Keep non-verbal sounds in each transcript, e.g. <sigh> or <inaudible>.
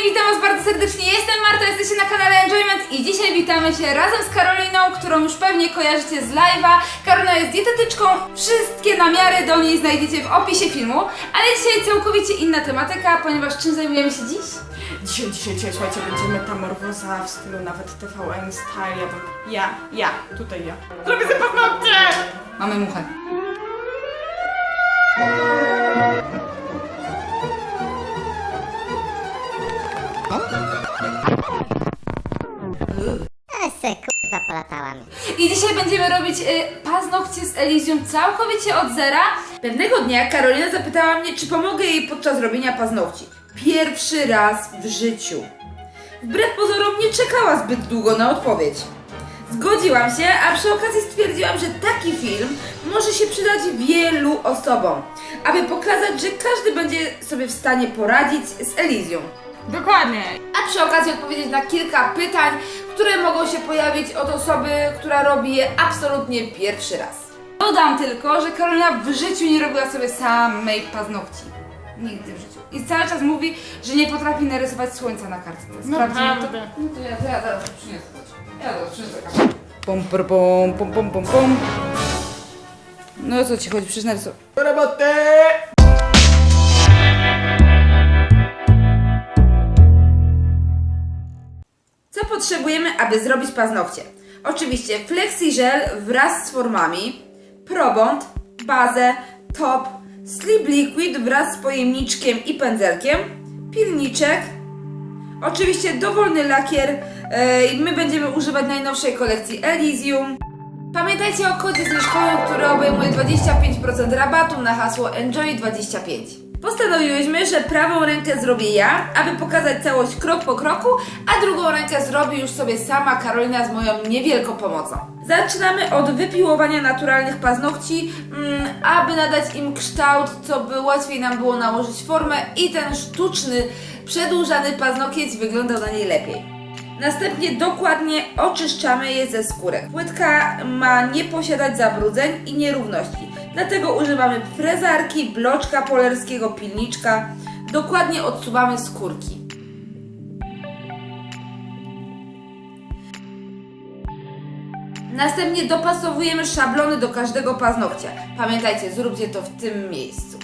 i witam Was bardzo serdecznie. Jestem Marta, jesteście na kanale Enjoyment i dzisiaj witamy się razem z Karoliną, którą już pewnie kojarzycie z live'a. Karolina jest dietetyczką, wszystkie namiary do niej znajdziecie w opisie filmu, ale dzisiaj całkowicie inna tematyka, ponieważ czym zajmujemy się dziś? Dzisiaj, dzisiaj, dzisiaj, słuchajcie, będzie metamorfoza w stylu nawet TVN Style. Ja, bym- ja, ja, tutaj ja. Zrobię sobie paznokcie! Mamy muchę. A. I dzisiaj będziemy robić y, paznokcie z Elysium całkowicie od zera. Pewnego dnia Karolina zapytała mnie, czy pomogę jej podczas robienia paznokci. Pierwszy raz w życiu. Wbrew pozorom nie czekała zbyt długo na odpowiedź. Zgodziłam się, a przy okazji stwierdziłam, że taki film może się przydać wielu osobom, aby pokazać, że każdy będzie sobie w stanie poradzić z Elysium Dokładnie. a przy okazji odpowiedzieć na kilka pytań, które mogą się pojawić od osoby, która robi je absolutnie pierwszy raz. Dodam tylko, że Karolina w życiu nie robiła sobie samej paznokci. Nigdy w życiu. I cały czas mówi, że nie potrafi narysować słońca na kartce. Sprawdzimy to. Naprawdę. No to ja, to ja zaraz przyniosę. coś. Ja zaraz przyniosę kamerę. Pom, pom, pom, pom, pom, pom, pom. No o co ci chodzi? Przecież narysować. Do roboty! Co potrzebujemy, aby zrobić paznokcie? Oczywiście flexi gel wraz z formami, probond, bazę, top, sleep liquid wraz z pojemniczkiem i pędzelkiem, pilniczek, oczywiście dowolny lakier. e, my będziemy używać najnowszej kolekcji Elysium. Pamiętajcie o kodzie zniżkowym, który obejmuje 25% rabatu na hasło ENJOY25. Postanowiłyśmy, że prawą rękę zrobię ja, aby pokazać całość krok po kroku, a drugą rękę zrobi już sobie sama Karolina z moją niewielką pomocą. Zaczynamy od wypiłowania naturalnych paznokci, mm, aby nadać im kształt, co by łatwiej nam było nałożyć formę i ten sztuczny, przedłużany paznokieć wyglądał na niej lepiej. Następnie dokładnie oczyszczamy je ze skórek. Płytka ma nie posiadać zabrudzeń i nierówności, dlatego używamy frezarki, bloczka polerskiego, pilniczka. Dokładnie odsuwamy skórki. Następnie dopasowujemy szablony do każdego paznokcia. Pamiętajcie, zróbcie to w tym miejscu.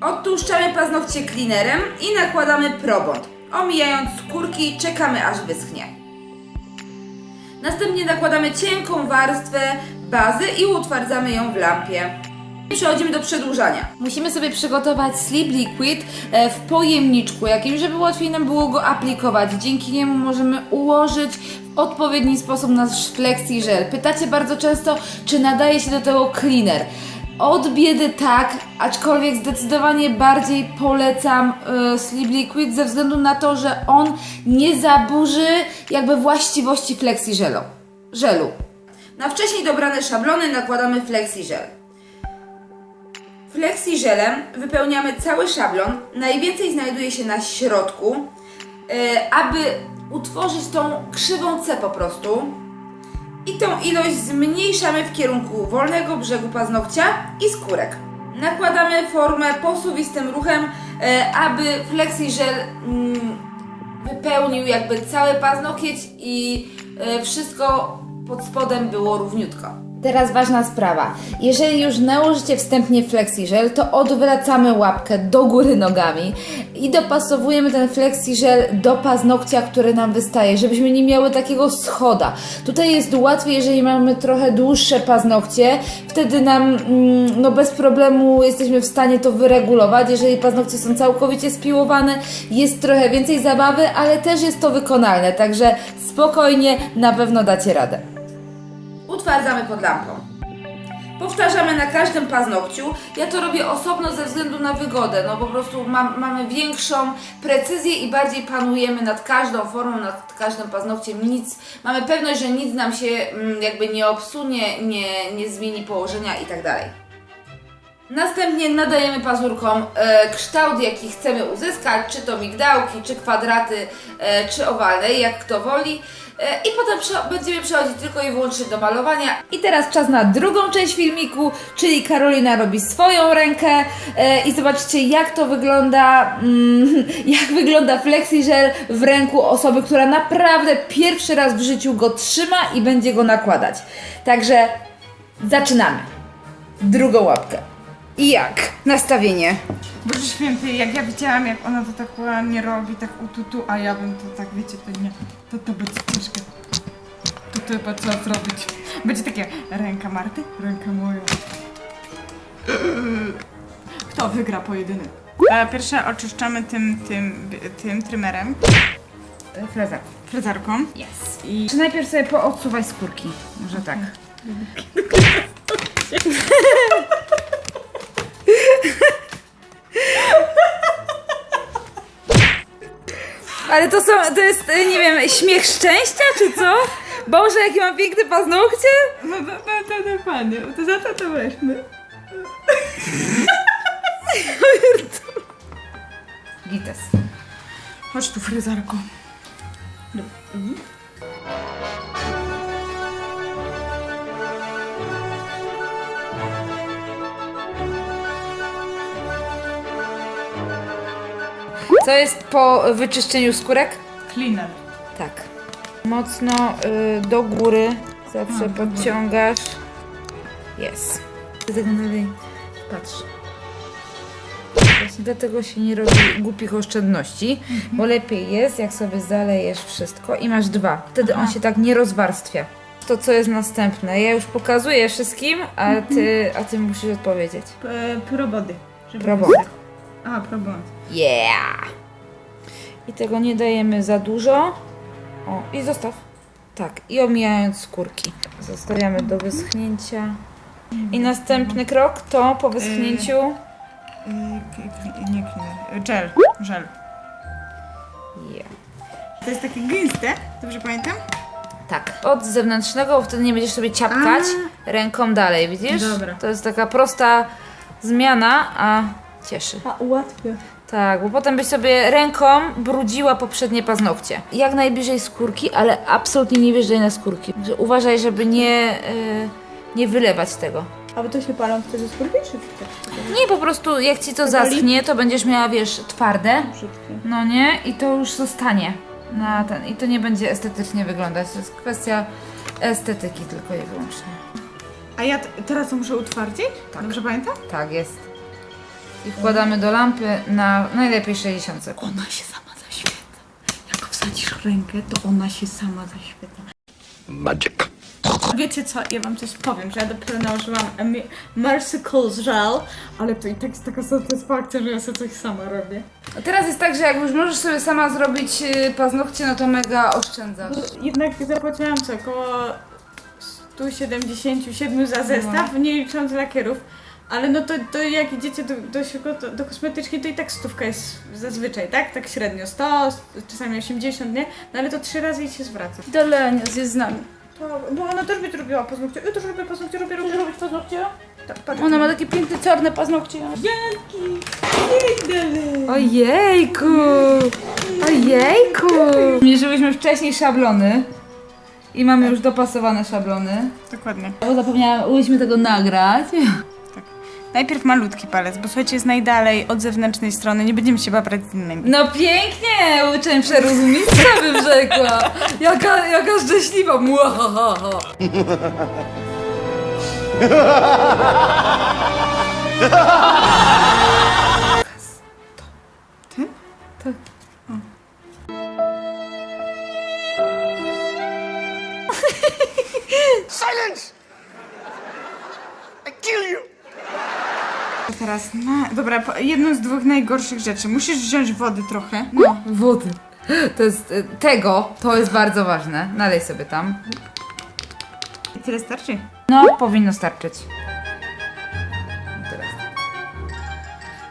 Odtłuszczamy paznokcie cleanerem i nakładamy probond. Omijając skórki, czekamy aż wyschnie. Następnie nakładamy cienką warstwę bazy i utwardzamy ją w lampie. Przechodzimy do przedłużania. Musimy sobie przygotować sleep liquid e, w pojemniczku jakimś, żeby łatwiej nam było go aplikować. Dzięki niemu możemy ułożyć w odpowiedni sposób nasz flexi gel. Pytacie bardzo często, czy nadaje się do tego cleaner. Od biedy tak, aczkolwiek zdecydowanie bardziej polecam e, Sleep Liquid ze względu na to, że on nie zaburzy jakby właściwości flexi żelu. żelu. Na wcześniej dobrane szablony nakładamy flexi żel. Flexi żelem wypełniamy cały szablon. Najwięcej znajduje się na środku, e, aby utworzyć tą krzywą C po prostu. I tą ilość zmniejszamy w kierunku wolnego brzegu paznokcia i skórek. Nakładamy formę posuwistym ruchem, e, aby flexi gel mm, wypełnił jakby cały paznokieć i e, wszystko pod spodem było równiutko. Teraz ważna sprawa. Jeżeli już nałożycie wstępnie FlexiGel, to odwracamy łapkę do góry nogami i dopasowujemy ten FlexiGel do paznokcia, który nam wystaje, żebyśmy nie miały takiego schoda. Tutaj jest łatwiej, jeżeli mamy trochę dłuższe paznokcie, wtedy nam mm, no bez problemu jesteśmy w stanie to wyregulować. Jeżeli paznokcie są całkowicie spiłowane, jest trochę więcej zabawy, ale też jest to wykonalne, także spokojnie, na pewno dacie radę utwardzamy pod lampą. Powtarzamy na każdym paznokciu. Ja to robię osobno ze względu na wygodę. No po prostu mam, mamy większą precyzję i bardziej panujemy nad każdą formą, nad każdym paznokciem. Nic, mamy pewność, że nic nam się mm, jakby nie obsunie, nie, nie zmieni położenia i tak. Następnie nadajemy pazurkom e, kształt, jaki chcemy uzyskać, czy to migdałki, czy kwadraty, e, czy owalne, jak kto woli. E, I potem prze- będziemy przechodzić tylko i wyłącznie do malowania. I teraz czas na drugą część filmiku, czyli Karolina robi swoją rękę e, i zobaczcie jak to wygląda, mm, <laughs> jak wygląda FlexiGel w ręku osoby, która naprawdę pierwszy raz w życiu go trzyma i będzie go nakładać. Także zaczynamy. Drugą łapkę. I jak? Nastawienie. Boże święty, jak ja widziałam, jak ona to tak ładnie robi, tak ututu, a ja bym to tak, wiecie, to nie, to to będzie ciężkie. To to chyba trzeba zrobić. Będzie takie, ręka Marty, ręka moja. Kto wygra pojedynek? E, pierwsze oczyszczamy tym, tym, tym trymerem, Frezak. frezarką. Yes. I Czy najpierw sobie poodsuwaj skórki? Może tak. <laughs> Ale to są, to jest, y, nie wiem, śmiech szczęścia, czy co? Boże, jakie mam piękne paznokcie! No to, to, to to za to to weźmy. Gites. Chodź tu, fryzarko. Co jest po wyczyszczeniu skórek? Cleaner. Tak. Mocno y, do góry zawsze A, podciągasz. Jest. Patrz. Właśnie dlatego się nie robi głupich oszczędności, bo lepiej jest, jak sobie zalejesz wszystko i masz dwa. Wtedy on się tak nie rozwarstwia. To, co jest następne. Ja już pokazuję wszystkim, a ty, a ty musisz odpowiedzieć. P- probody. żeby Probody. wysechł. A, probond. Yeah! I tego nie dajemy za dużo. O, i zostaw. Tak, i omijając skórki. Zostawiamy do wyschnięcia. I następny krok to po wyschnięciu. Yy, k- k- nie. Gel. Żel. Yeah. To jest takie gęste, dobrze pamiętam? Tak, od zewnętrznego, bo wtedy nie będziesz sobie ciapkać ręką dalej, widzisz? Dobra. To jest taka prosta zmiana, a cieszy. A, ułatwia. Tak, bo potem byś sobie ręką brudziła poprzednie paznokcie. Jak najbliżej skórki, ale absolutnie nie wjeżdżaj na skórki. Uważaj, żeby nie, y, nie wylewać tego. A bo to się palą wtedy skórki, czy Nie, po prostu jak ci to zaschnie, to będziesz miała, wiesz, twarde, brzydkie? no nie? I to już zostanie na ten. I to nie będzie estetycznie wyglądać. To jest kwestia estetyki tylko i wyłącznie. A ja t- teraz to muszę utwardzić? Tak. Dobrze pamiętam? Tak jest. I wkładamy do lampy na najlepiej 60 sekund. Ona się sama zaświeta. Jak wsadzisz rękę, to ona się sama zaświeta. Magic. Wiecie co, ja wam coś powiem, że ja dopiero nałożyłam Emi- Merciful Gel, ale to i tak jest taka satysfakcja, że ja sobie coś sama robię. A teraz jest tak, że jak już możesz sobie sama zrobić y, paznokcie, no to mega oszczędzasz. Jednak zapłaciłam co, około 177 za zestaw, nie licząc lakierów. Ale no to, to jak idziecie do, do, siłko- do kosmetyczki, to i tak stówka jest zazwyczaj, tak? Tak średnio 100, czasami 80, nie? No ale to trzy razy i się zwraca. Dolenius jest z nami. To, bo ona też będzie robiła paznokcie. Ja też robię paznokcie, robię, robię. robić paznokcie? Tak, patrz. Ona ma takie piękne czarne paznokcie. Janki! Pierdele! Ojejku! Ojejku! Mierzyłyśmy wcześniej szablony. I mamy już dopasowane szablony. Dokładnie. Bo zapomniałyśmy tego nagrać. Najpierw malutki palec, bo słuchajcie, jest najdalej od zewnętrznej strony, nie będziemy się babrać z innymi. No pięknie! Uczeń przerozumienia bym rzekła. Jaka, jaka szczęśliwa. Muahaha. <laughs> teraz, na... dobra, po- jedną z dwóch najgorszych rzeczy. Musisz wziąć wody trochę. No, wody. To jest y, tego, to jest bardzo ważne. Nalej sobie tam. I tyle starczy. No, powinno starczyć. Teraz.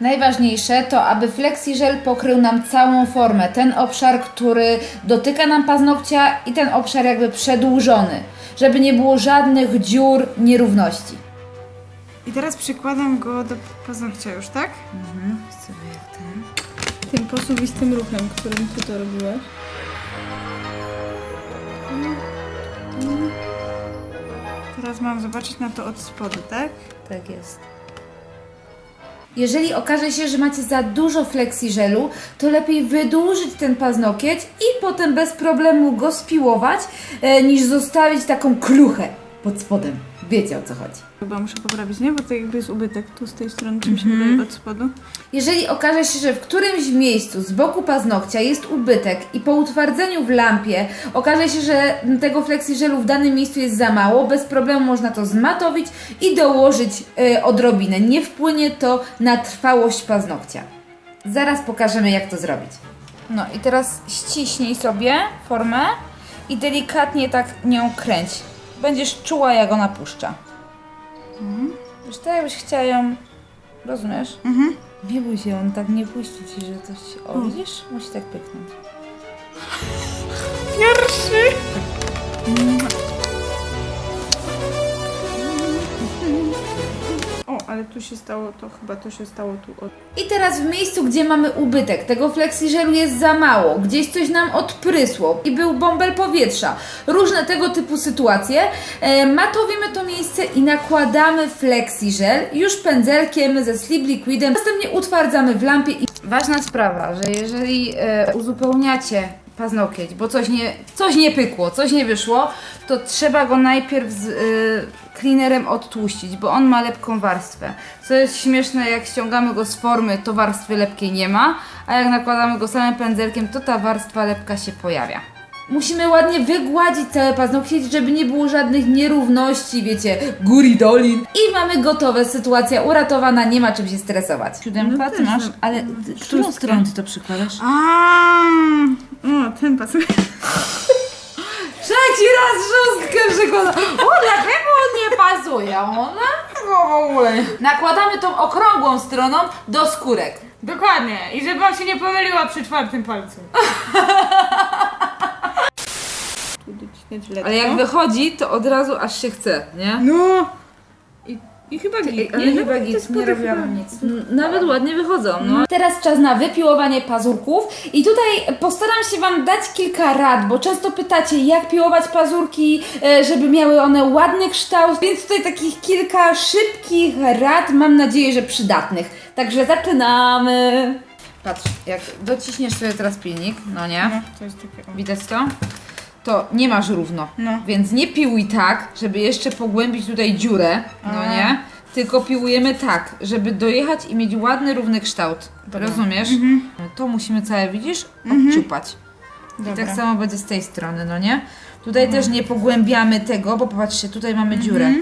Najważniejsze to, aby FlexiGel pokrył nam całą formę. Ten obszar, który dotyka nam paznokcia i ten obszar jakby przedłużony. Żeby nie było żadnych dziur, nierówności. I teraz przykładam go do paznokcia już, tak? Mhm. Sobie jak ten. Tym posuwistym ruchem, którym ty to robiłeś. Teraz mam zobaczyć na to od spodu, tak? Tak jest. Jeżeli okaże się, że macie za dużo flexi żelu, to lepiej wydłużyć ten paznokieć i potem bez problemu go spiłować, e, niż zostawić taką kluchę pod spodem. Wiecie o co chodzi. Chyba muszę poprawić, nie? Bo to jakby jest ubytek tu z tej strony, czym się wydaje od spodu. Jeżeli okaże się, że w którymś miejscu z boku paznokcia jest ubytek i po utwardzeniu w lampie okaże się, że tego flexi żelu w danym miejscu jest za mało, bez problemu można to zmatowić i dołożyć e, odrobinę. Nie wpłynie to na trwałość paznokcia. Zaraz pokażemy jak to zrobić. No i teraz ściśnij sobie formę i delikatnie tak nią kręć. Będziesz czuła jak ona puszcza. Już tak jakbyś chciała ją... Rozumiesz? Mhm. Nie bój się, on tak nie puści ci, że coś... O, widzisz? Musi tak pyknąć. Pierwszy! Ale tu się stało, to chyba to się stało tu od... I teraz w miejscu, gdzie mamy ubytek, tego flexiżelu jest za mało, gdzieś coś nam odprysło i był bąbel powietrza, różne tego typu sytuacje, e, matowimy to miejsce i nakładamy flexiżel już pędzelkiem ze sleep liquidem, następnie utwardzamy w lampie i... Ważna sprawa, że jeżeli e, uzupełniacie paznokieć, bo coś nie, coś nie pykło, coś nie wyszło, to trzeba go najpierw z y, cleanerem odtłuścić, bo on ma lepką warstwę. Co jest śmieszne, jak ściągamy go z formy, to warstwy lepkiej nie ma, a jak nakładamy go samym pędzelkiem, to ta warstwa lepka się pojawia. Musimy ładnie wygładzić całe paznokcie, żeby nie było żadnych nierówności, wiecie, góri dolin. I mamy gotowe, sytuacja uratowana, nie ma czym się stresować. Siódemka, No ty masz, no. ale ty, którą stroną ty to przykładasz? A, O, ten pasuje. Trzeci raz szóstkę przykłada. O, dlaczego on nie pasuje? Ona w ogóle. Nakładamy tą okrągłą stroną do skórek. Dokładnie. I żeby on się nie pomyliła przy czwartym palcu. Ale jak wychodzi, to od razu aż się chce, nie? No! I, chyba git. Nie, chyba git, nie robiłam nic. Nawet ładnie wychodzą, no. Teraz czas na wypiłowanie pazurków i tutaj postaram się Wam dać kilka rad, bo często pytacie, jak piłować pazurki, e, żeby miały one ładny kształt, więc tutaj takich kilka szybkich rad, mam nadzieję, że przydatnych. Także zaczynamy. Patrz, jak dociśniesz sobie teraz pilnik, no nie? No, to jest takie... Widać to? To nie masz równo. No. Więc nie piłuj tak, żeby jeszcze pogłębić tutaj dziurę, no A. nie? Tylko piłujemy tak, żeby dojechać i mieć ładny, równy kształt. Rozumiesz? To musimy całe, widzisz? Odciupać. I Dobra. tak samo będzie z tej strony, no nie? Tutaj też nie pogłębiamy tego, bo popatrzcie, tutaj mamy dziurę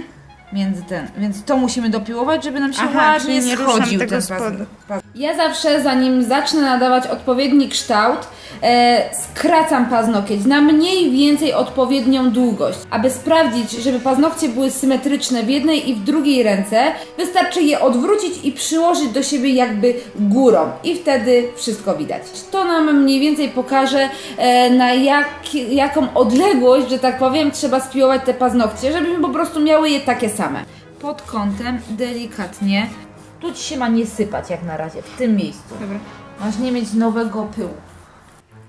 między ten. Więc to musimy dopiłować, żeby nam się Aha, ładnie czyli nie ruszam schodził tego ten pas. Ja zawsze, zanim zacznę nadawać odpowiedni kształt, skracam paznokieć na mniej więcej odpowiednią długość. Aby sprawdzić, żeby paznokcie były symetryczne w jednej i w drugiej ręce, wystarczy je odwrócić i przyłożyć do siebie jakby górą. I wtedy wszystko widać. To nam mniej więcej pokaże, e, na jak, jaką odległość, że tak powiem, trzeba spiłować te paznokcie, żebyśmy po prostu miały je takie same. Pod kątem delikatnie tu ci się ma nie sypać jak na razie, w tym miejscu. Dobra. Masz nie mieć nowego pyłu.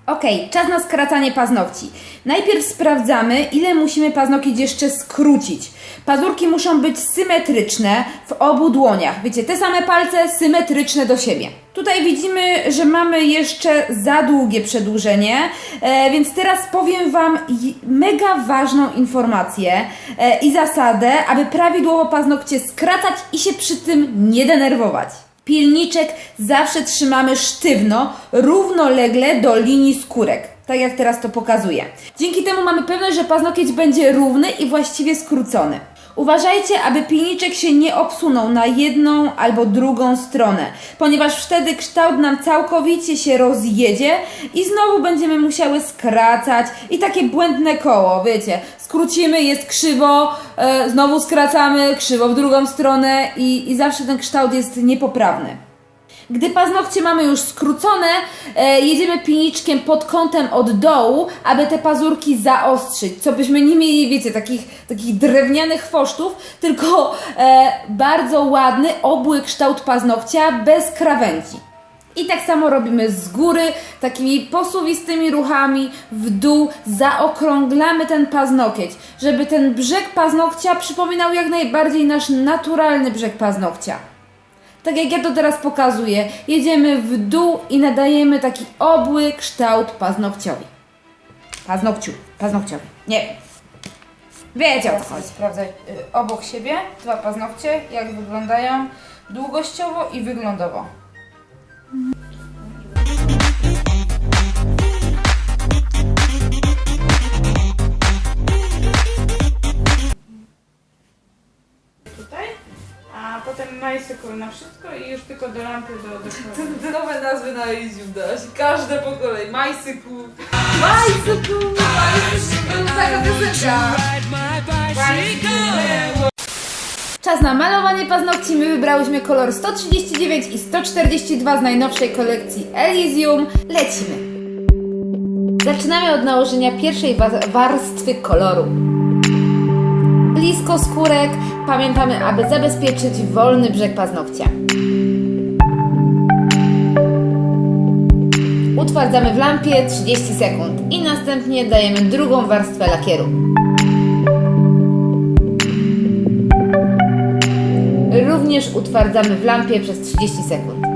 Okej, czas na skracanie paznokci. Najpierw sprawdzamy, ile musimy paznokieć jeszcze skrócić. Pazurki muszą być symetryczne w obu dłoniach. Wiecie, te same palce symetryczne do siebie. Tutaj widzimy, że mamy jeszcze za długie przedłużenie, e, więc teraz powiem Wam mega ważną informację e, i zasadę, aby prawidłowo paznokcie skracać i się przy tym nie denerwować. Pilniczek zawsze trzymamy sztywno, równolegle do linii skórek. Tak jak teraz to pokazuję. Dzięki temu mamy pewność, że paznokieć będzie równy i właściwie skrócony. Uważajcie, aby pilniczek się nie obsunął na jedną albo drugą stronę, ponieważ wtedy kształt nam całkowicie się rozjedzie i znowu będziemy musiały skracać i takie błędne koło, wiecie, skrócimy, jest krzywo, e, znowu skracamy, krzywo w drugą stronę i, i zawsze ten kształt jest niepoprawny. Gdy paznokcie mamy już skrócone, e, jedziemy pilniczkiem pod kątem od dołu, aby te pazurki zaostrzyć. Co byśmy nie mieli, wiecie, takich, takich drewnianych chwosztów, tylko e, bardzo ładny, obły kształt paznokcia bez krawędzi. I tak samo robimy z góry, takimi posuwistymi ruchami w dół, zaokrąglamy ten paznokieć, żeby ten brzeg paznokcia przypominał jak najbardziej nasz naturalny brzeg paznokcia. Tak jak ja to teraz pokazuję, jedziemy w dół i nadajemy taki obły kształt paznokciowi. Paznokciu, paznokciowi. Nie. Wiecie o co chodzi. Sprawdzaj y, obok siebie dwa paznokcie, jak wyglądają długościowo i wyglądowo. Na wszystko i już tylko do lampy do do <laughs> Nowe nazwy na YouTube dałaś. Każde po kolei. Majsyku. Majsyku. Majsyku. Taka piosenka. Czas na malowanie paznokci. My wybrałyśmy kolor 139 i 142 z najnowszej kolekcji Elysium. Lecimy. Zaczynamy od nałożenia pierwszej wa- warstwy koloru. Blisko skórek pamiętamy, aby zabezpieczyć wolny brzeg paznokcia. Utwardzamy w lampie 30 sekund i następnie dajemy drugą warstwę lakieru. Również utwardzamy w lampie przez 30 sekund.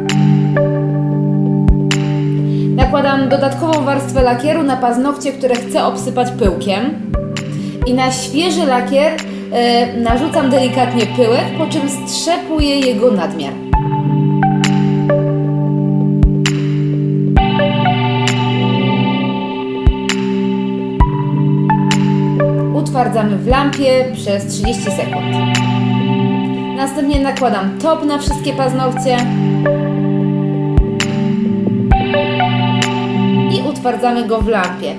Nakładam dodatkową warstwę lakieru na paznokcie, które chcę obsypać pyłkiem. I na świeży lakier e, narzucam delikatnie pyłek, po czym strzepuję jego nadmiar. Utwardzamy w lampie przez 30 sekund. Następnie nakładam top na wszystkie paznokcie i utwardzamy go w lampie.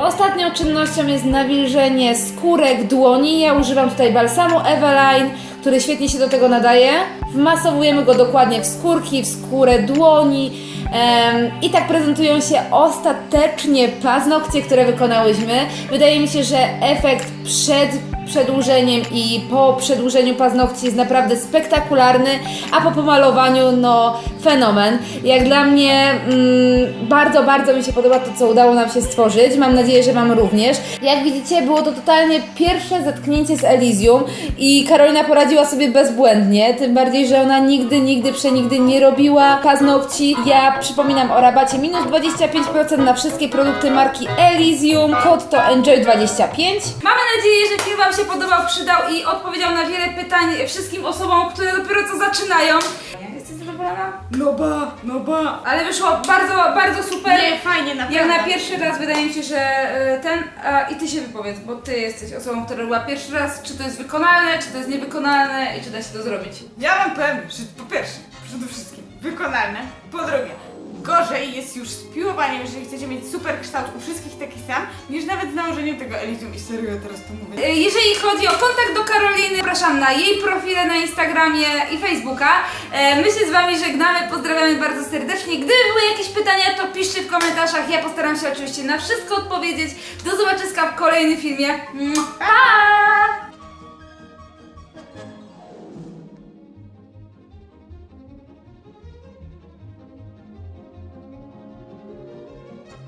Ostatnią czynnością jest nawilżenie skórek dłoni. Ja używam tutaj balsamu Eveline, który świetnie się do tego nadaje. Wmasowujemy go dokładnie w skórki, w skórę dłoni. I tak prezentują się ostatecznie paznokcie, które wykonałyśmy. Wydaje mi się, że efekt przed przedłużeniem i po przedłużeniu paznokci jest naprawdę spektakularny, a po pomalowaniu no fenomen. Jak dla mnie mm, bardzo, bardzo mi się podoba to, co udało nam się stworzyć. Mam nadzieję, że Wam również. Jak widzicie, było to totalnie pierwsze zetknięcie z Elysium i Karolina poradziła sobie bezbłędnie, tym bardziej, że ona nigdy, nigdy, przenigdy nie robiła paznokci. Ja przypominam o rabacie minus 25% na wszystkie produkty marki Elysium. Kod to Enjoy25. Mamy nadzieję, że film Wam się podobał, przydał i odpowiedział na wiele pytań wszystkim osobom, które dopiero co zaczynają. Jesteś zadowolona? No ba, no ba. Ale wyszło bardzo, bardzo super. Nie, fajnie, naprawdę. Jak na pierwszy raz wydaje mi się, że e, ten, a, i ty się wypowiedz, bo ty jesteś osobą, która była pierwszy raz, czy to jest wykonalne, czy to jest niewykonalne i czy da się to zrobić. Ja wam powiem, że po pierwsze, przede wszystkim wykonalne, po drugie, gorzej jest już z piłowaniem, jeżeli chcecie mieć super kształt u wszystkich taki sam, niż nawet z nałożeniem tego Elysium i serio teraz to mówię. E, Jeżeli chodzi o kontakt do Karoliny, zapraszam na jej profile na Instagramie i Facebooka. E, My się z Wami żegnamy, pozdrawiamy bardzo serdecznie. Gdyby były jakieś pytania, to piszcie w komentarzach. Ja postaram się oczywiście na wszystko odpowiedzieć. Do zobaczyska w kolejnym filmie. Pa!